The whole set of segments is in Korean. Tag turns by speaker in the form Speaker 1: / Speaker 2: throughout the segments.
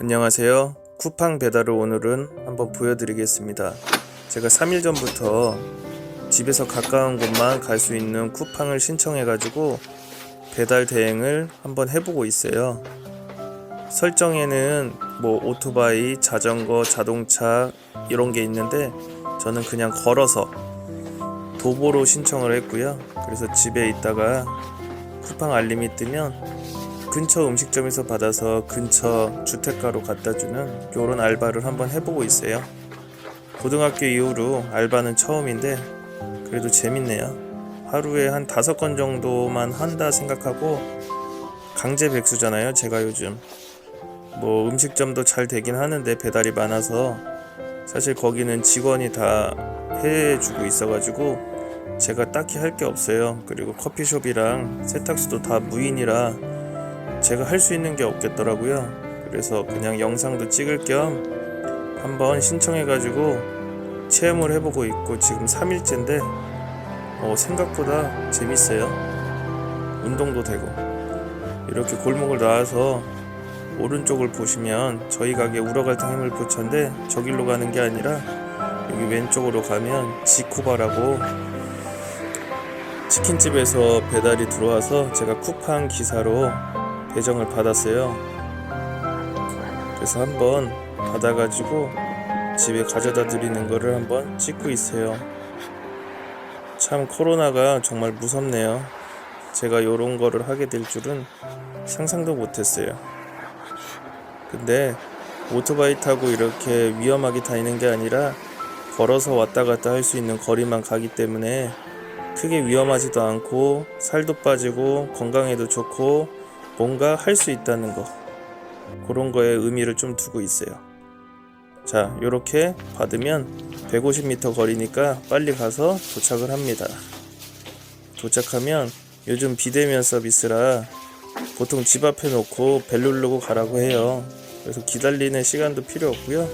Speaker 1: 안녕하세요. 쿠팡 배달을 오늘은 한번 보여드리겠습니다. 제가 3일 전부터 집에서 가까운 곳만 갈 수 있는 쿠팡을 신청해가지고 배달 대행을 한번 해보고 있어요. 설정에는 뭐 오토바이, 자전거, 자동차 이런 게 있는데 저는 그냥 걸어서 도보로 신청을 했고요. 그래서 집에 있다가 쿠팡 알림이 뜨면 근처 음식점에서 받아서 근처 주택가로 갖다 주는 요런 알바를 한번 해보고 있어요. 고등학교 이후로 알바는 처음인데 그래도 재밌네요. 하루에 한 다섯 건 정도만 한다 생각하고 강제 백수잖아요. 제가 요즘 뭐 음식점도 잘 되긴 하는데 배달이 많아서 사실 거기는 직원이 다 해주고 있어가지고 제가 딱히 할 게 없어요. 그리고 커피숍이랑 세탁소도 다 무인이라 제가 할 수 있는 게 없겠더라고요. 그래서 그냥 영상도 찍을 겸 한번 신청해가지고 체험을 해보고 있고 지금 3일째인데 어, 생각보다 재밌어요. 운동도 되고 이렇게 골목을 나와서 오른쪽을 보시면 저희 가게 우러갈탕 해물포차인데 저길로 가는 게 아니라 여기 왼쪽으로 가면 지코바라고 치킨집에서 배달이 들어와서 제가 쿠팡 기사로 배정을 받았어요. 그래서 한번 받아가지고 집에 가져다 드리는 거를 한번 찍고 있어요. 참 코로나가 정말 무섭네요. 제가 이런 거를 하게 될 줄은 상상도 못했어요. 근데 오토바이 타고 이렇게 위험하게 다니는 게 아니라 걸어서 왔다 갔다 할 수 있는 거리만 가기 때문에 크게 위험하지도 않고 살도 빠지고 건강에도 좋고 뭔가 할 수 있다는 거 그런 거에 의미를 좀 두고 있어요. 자, 요렇게 받으면 150m 거리니까 빨리 가서 도착을 합니다. 도착하면 요즘 비대면 서비스라 보통 집 앞에 놓고 벨 누르고 가라고 해요. 그래서 기다리는 시간도 필요 없고요.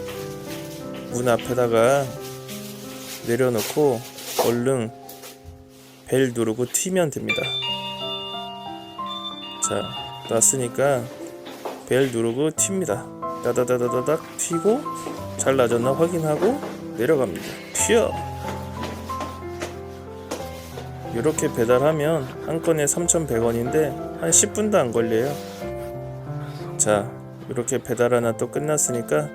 Speaker 1: 문 앞에다가 내려놓고 얼른 벨 누르고 튀면 됩니다. 자, 놨으니까 벨 누르고 튑니다. 따다다다다닥 튀고 잘 낮았나 확인하고 내려갑니다. 튀어! 이렇게 배달하면 한 건에 3,100원인데 한 10분도 안 걸려요. 자, 이렇게 배달 하나 또 끝났으니까